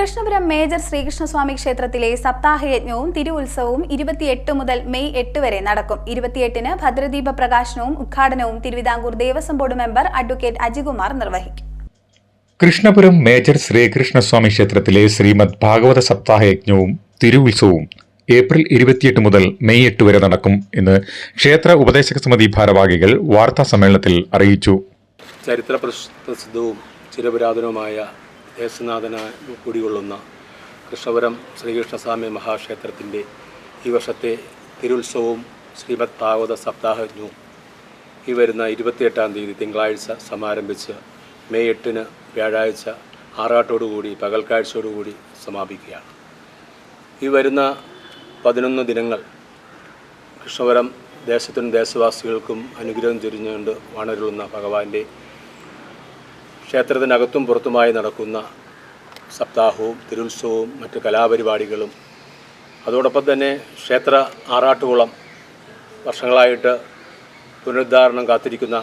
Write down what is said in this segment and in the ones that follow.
Krishnapuram major Sreekrishnaswamy ക്ഷേത്രത്തിലെ സപ്താഹയജ്ഞവും തിരുവുത്സവവും ഇരുപത്തിയെട്ട് മുതൽ മെയ് എട്ട് വരെ നടക്കും. ഇരുപത്തിയെട്ടിന് ഭദ്രദീപ പ്രകാശനവും ഉദ്ഘാടനവും Thiruvithamkoor Devaswom board member advocate Ajikumar നിർവഹിക്കും. കൃഷ്ണപുരം മേജർ ശ്രീകൃഷ്ണസ്വാമി ക്ഷേത്രത്തിലെ ശ്രീമദ് ഭാഗവത സപ്താഹയജ്ഞവും തിരുവുത്സവവും ഏപ്രിൽ ഇരുപത്തിയെട്ട് മുതൽ മെയ് എട്ട് വരെ നടക്കും എന്ന് ക്ഷേത്ര ഉപദേശക സമിതി ഭാരവാഹികൾ വാർത്താ സമ്മേളനത്തിൽ അറിയിച്ചു. ചരിത്ര പ്രസ്- പ്രസിദ്ധവും ചിരപുരാതനവുമായ ദേശനാഥന കുടികൊള്ളുന്ന കൃഷ്ണപുരം ശ്രീകൃഷ്ണസ്വാമി മഹാക്ഷേത്രത്തിന്റെ ഈ വർഷത്തെ തിരുത്സവവും ശ്രീമദ് ഭാഗവത സപ്താഹജ്ഞവും ഈ വരുന്ന ഇരുപത്തിയെട്ടാം തീയതി തിങ്കളാഴ്ച സമാരംഭിച്ച് മെയ് എട്ടിന് വ്യാഴാഴ്ച ആറാട്ടോടുകൂടി പകൽക്കാഴ്ചയോടുകൂടി സമാപിക്കുകയാണ്. ഈ വരുന്ന പതിനൊന്ന് ദിനങ്ങൾ കൃഷ്ണപുരം ദേശത്തിനും ദേശവാസികൾക്കും അനുഗ്രഹം ചൊരിഞ്ഞുകൊണ്ട് വണരുളുന്ന ഭഗവാന്റെ ക്ഷേത്രത്തിനകത്തും പുറത്തുമായി നടക്കുന്ന സപ്താഹവും തിരുത്സവവും മറ്റ് കലാപരിപാടികളും അതോടൊപ്പം തന്നെ ക്ഷേത്ര ആറാട്ടുകുളം വർഷങ്ങളായിട്ട് പുനരുദ്ധാരണം കാത്തിരിക്കുന്ന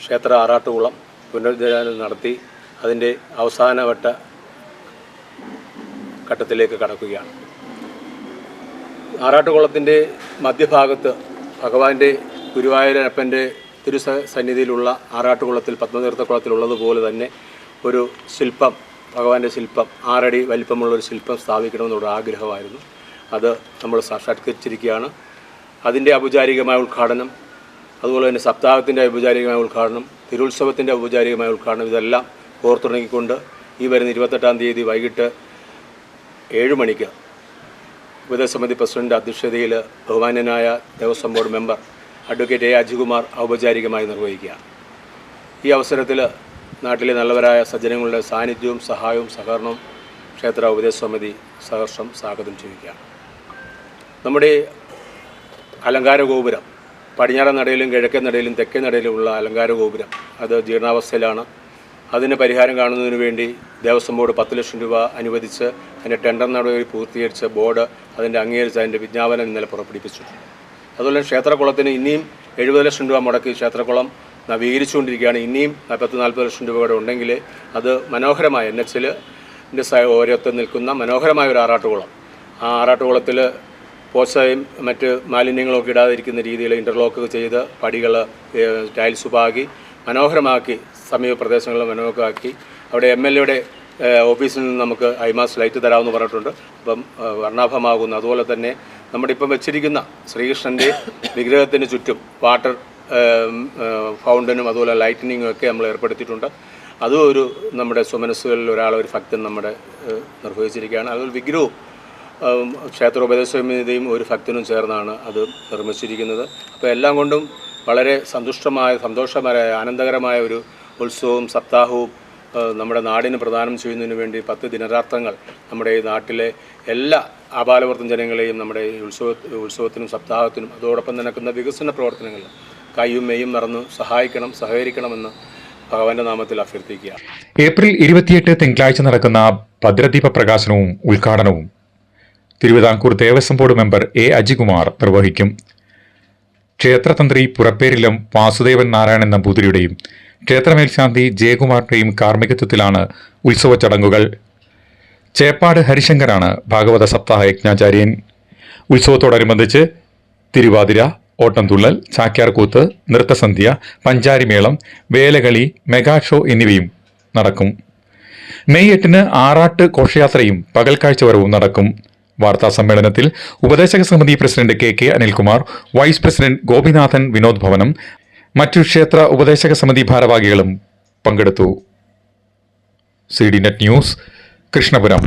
ക്ഷേത്ര ആറാട്ടുകുളം പുനരുദ്ധാരണം നടത്തി അതിന്റെ അവസാനവട്ട ഘട്ടത്തിലേക്ക് കടക്കുകയാണ്. ആറാട്ടുകുളത്തിന്റെ മധ്യഭാഗത്ത് ഭഗവാന്റെ ഗുരുവായൂരപ്പന്റെ തിരു സന്നിധിയിലുള്ള ആറാട്ടുകുളത്തിൽ പത്മതീർത്ഥക്കുളത്തിലുള്ളതുപോലെ തന്നെ ഒരു ശില്പം ഭഗവാന്റെ ശില്പം ആറടി വലിപ്പമുള്ള ഒരു ശില്പം സ്ഥാപിക്കണമെന്നുള്ള ആഗ്രഹമായിരുന്നു. അത് നമ്മൾ സാക്ഷാത്കരിച്ചിരിക്കുകയാണ്. അതിന്റെ ഔപചാരികമായ ഉദ്ഘാടനം അതുപോലെ തന്നെ സപ്താഹത്തിന്റെ ഔപചാരികമായ ഉദ്ഘാടനം തിരുത്സവത്തിന്റെ ഔപചാരികമായ ഉദ്ഘാടനം ഇതെല്ലാം ഓർത്തിണങ്ങിക്കൊണ്ട് ഈ വരുന്ന ഇരുപത്തെട്ടാം തീയതി വൈകിട്ട് ഏഴ് മണിക്ക് ഉപദേശസമിതി പ്രസിഡന്റ് അധ്യക്ഷതയിൽ ബഹുമാന്യനായ Devaswom board member advocate A Ajikumar ഔപചാരികമായി നിർവഹിക്കുക. ഈ അവസരത്തിൽ നാട്ടിലെ നല്ലവരായ സജ്ജനങ്ങളുടെ സാന്നിധ്യവും സഹായവും സഹകരണവും ക്ഷേത്ര ഉപദേശ സമിതി സഹർഷം സ്വാഗതം ചെയ്യുകയാണ് നമ്മുടെ അലങ്കാര ഗോപുരം പടിഞ്ഞാറൻ നടയിലും കിഴക്കൻ നടയിലും തെക്കൻ നടയിലുമുള്ള അലങ്കാര ഗോപുരം അത് ജീർണാവസ്ഥയിലാണ്. അതിന് പരിഹാരം കാണുന്നതിന് വേണ്ടി ദേവസ്വം ബോർഡ് പത്ത് ലക്ഷം രൂപ അനുവദിച്ച് അതിന്റെ ടെൻഡർ നടപടി പൂർത്തീകരിച്ച് ബോർഡ് അതിന്റെ അംഗീകരിച്ച് അതിന്റെ വിജ്ഞാപനം ഇന്നലെ പുറപ്പെടുവിപ്പിച്ചിട്ടുണ്ട് അതുപോലെ ക്ഷേത്രകുളത്തിന് ഇനിയും എഴുപത് ലക്ഷം രൂപ മുടക്കി ക്ഷേത്രകുളം നവീകരിച്ചുകൊണ്ടിരിക്കുകയാണ്. ഇനിയും പത്ത് നാൽപ്പത് ലക്ഷം രൂപ കൂടെ ഉണ്ടെങ്കിൽ അത് മനോഹരമായ എൻ എച്ചിൽ ഓരത്ത് നിൽക്കുന്ന മനോഹരമായ ഒരു ആറാട്ടുകുളം. ആ ആറാട്ടുകുളത്തിൽ പോസയും മറ്റ് മാലിന്യങ്ങളൊക്കെ ഇടാതിരിക്കുന്ന രീതിയിൽ ഇന്റർലോക്ക് ചെയ്ത് പടികൾ ടൈൽസ് പാകി മനോഹരമാക്കി സമീപ പ്രദേശങ്ങളിൽ മനോഹരമാക്കി അവിടെ എം എൽ എയുടെ ഓഫീസിൽ നിന്ന് നമുക്ക് ഐമാസ് ലൈറ്റ് തരാമെന്ന് പറഞ്ഞിട്ടുണ്ട്. അപ്പം വർണാഭമാകുന്നു. അതുപോലെ തന്നെ നമ്മുടെ ഇപ്പം വെച്ചിരിക്കുന്ന ശ്രീകൃഷ്ണന്റെ വിഗ്രഹത്തിന് ചുറ്റും വാട്ടർ ഫൗണ്ടനും അതുപോലെ ലൈറ്റനിങ്ങും ഒക്കെ നമ്മൾ ഏർപ്പെടുത്തിയിട്ടുണ്ട്. അതും ഒരു നമ്മുടെ സുമനസ്സുകളിൽ ഒരാൾ ഒരു ഭക്തൻ നമ്മുടെ നിർവഹിച്ചിരിക്കുകയാണ്. അതുപോലെ വിഗ്രഹവും ക്ഷേത്ര ക്ഷേത്രോപദേശസമിതിയും ഒരു ഭക്തനും ചേർന്നാണ് അത് നിർമ്മിച്ചിരിക്കുന്നത്. അപ്പോൾ എല്ലാം കൊണ്ടും വളരെ സന്തുഷ്ടമായ സന്തോഷമായ ആനന്ദകരമായ ഒരു ഉത്സവവും സപ്താഹവും നമ്മുടെ നാടിന് പ്രദാനം ചെയ്യുന്നതിന് വേണ്ടി പത്ത് ദിനരാത്രങ്ങൾ നമ്മുടെ ഈ നാട്ടിലെ എല്ലാ ആപാലവർത്തൻ ജനങ്ങളെയും നമ്മുടെ ഉത്സവ ഉത്സവത്തിനും സപ്താഹത്തിനും അതോടൊപ്പം നടക്കുന്ന വികസന പ്രവർത്തനങ്ങളിൽ കൈയും മെയ്യും മറന്ന് സഹായിക്കണം സഹകരിക്കണമെന്ന് ഭഗവാന്റെ നാമത്തിൽ അഭ്യർത്ഥിക്കുക. ഏപ്രിൽ ഇരുപത്തിയെട്ട് തിങ്കളാഴ്ച നടക്കുന്ന ഭദ്രദീപ പ്രകാശനവും ഉദ്ഘാടനവും Thiruvithamkoor Devaswom board member A Ajikumar നിർവഹിക്കും. ക്ഷേത്രതന്ത്രി പുറപ്പേരിലം വാസുദേവൻ നാരായണൻ നമ്പൂതിരിയുടെയും ക്ഷേത്രമേൽശാന്തി ജയകുമാറിന്റെയും കാർമ്മികത്വത്തിലാണ് ഉത്സവ ചടങ്ങുകൾ. ചേപ്പാട് ഹരിശങ്കറാണ് ഭാഗവത സപ്താഹ യജ്ഞാചാര്യൻ. ഉത്സവത്തോടനുബന്ധിച്ച് തിരുവാതിര ഓട്ടംതുള്ളൽ ചാക്യാർകൂത്ത് നൃത്തസന്ധ്യ പഞ്ചാരിമേളം വേലകളി മെഗാ ഷോ എന്നിവയും നടക്കും. മെയ് എട്ടിന് ആറാട്ട് ഘോഷയാത്രയും പകൽക്കാഴ്ച വരവും നടക്കും. വാർത്താ സമ്മേളനത്തിൽ ഉപദേശക സമിതി president K K Anilkumar vice president Gopinathan Vinod Bhavanam മറ്റു ക്ഷേത്ര ഉപദേശക സമിതി ഭാരവാഹികളും പങ്കെടുത്തു. C D net news Krishnapuram.